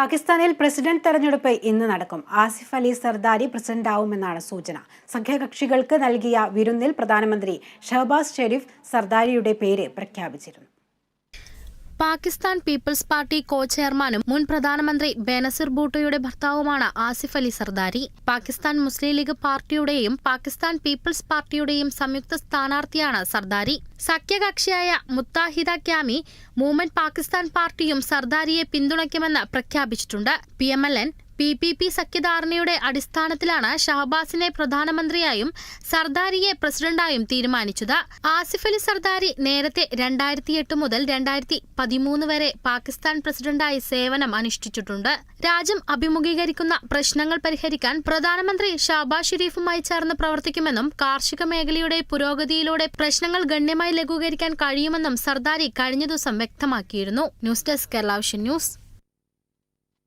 പാകിസ്ഥാനിൽ പ്രസിഡന്റ് തെരഞ്ഞെടുപ്പ് ഇന്ന് നടക്കും. ആസിഫ് അലി സർദാരി പ്രസിഡന്റാവുമെന്നാണ് സൂചന. സഖ്യകക്ഷികൾക്ക് നൽകിയ വിരുന്നിൽ പ്രധാനമന്ത്രി ഷഹബാസ് ഷെരീഫ് സർദാരിയുടെ പേര് പ്രഖ്യാപിച്ചിരുന്നു. പാകിസ്ഥാൻ പീപ്പിൾസ് പാർട്ടി കോ ചെയർമാനും മുൻ പ്രധാനമന്ത്രി ബേനസിർ ഭൂട്ടോയുടെ ഭർത്താവുമാണ് ആസിഫ് അലി സർദാരി. പാകിസ്ഥാൻ മുസ്ലിം ലീഗ് പാർട്ടിയുടെയും പാകിസ്ഥാൻ പീപ്പിൾസ് പാർട്ടിയുടെയും സംയുക്ത സ്ഥാനാർത്ഥിയാണ് സർദാരി. സഖ്യകക്ഷിയായ മുത്താഹിദ ക്യാമി മൂവ്മെന്റ് പാകിസ്ഥാൻ പാർട്ടിയും സർദാരിയെ പിന്തുണയ്ക്കുമെന്ന് പ്രഖ്യാപിച്ചിട്ടുണ്ട്. P M L N P P P സഖ്യധാരണയുടെ അടിസ്ഥാനത്തിലാണ് ഷഹബാസിനെ പ്രധാനമന്ത്രിയായും സർദാരിയെ പ്രസിഡന്റായും തീരുമാനിച്ചത്. ആസിഫ് അലി സർദാരി നേരത്തെ രണ്ടായിരത്തി എട്ട് മുതൽ രണ്ടായിരത്തി പതിമൂന്ന് വരെ പാകിസ്ഥാൻ പ്രസിഡന്റായി സേവനം അനുഷ്ഠിച്ചിട്ടുണ്ട്. രാജ്യം അഭിമുഖീകരിക്കുന്ന പ്രശ്നങ്ങൾ പരിഹരിക്കാൻ പ്രധാനമന്ത്രി ഷഹബാസ് ഷെരീഫുമായി ചേർന്ന് പ്രവർത്തിക്കുമെന്നും കാർഷിക മേഖലയുടെ പുരോഗതിയിലൂടെ പ്രശ്നങ്ങൾ ഗണ്യമായി ലഘൂകരിക്കാൻ കഴിയുമെന്നും സർദാരി കഴിഞ്ഞ ദിവസം വ്യക്തമാക്കിയിരുന്നു. News desk Kerala news.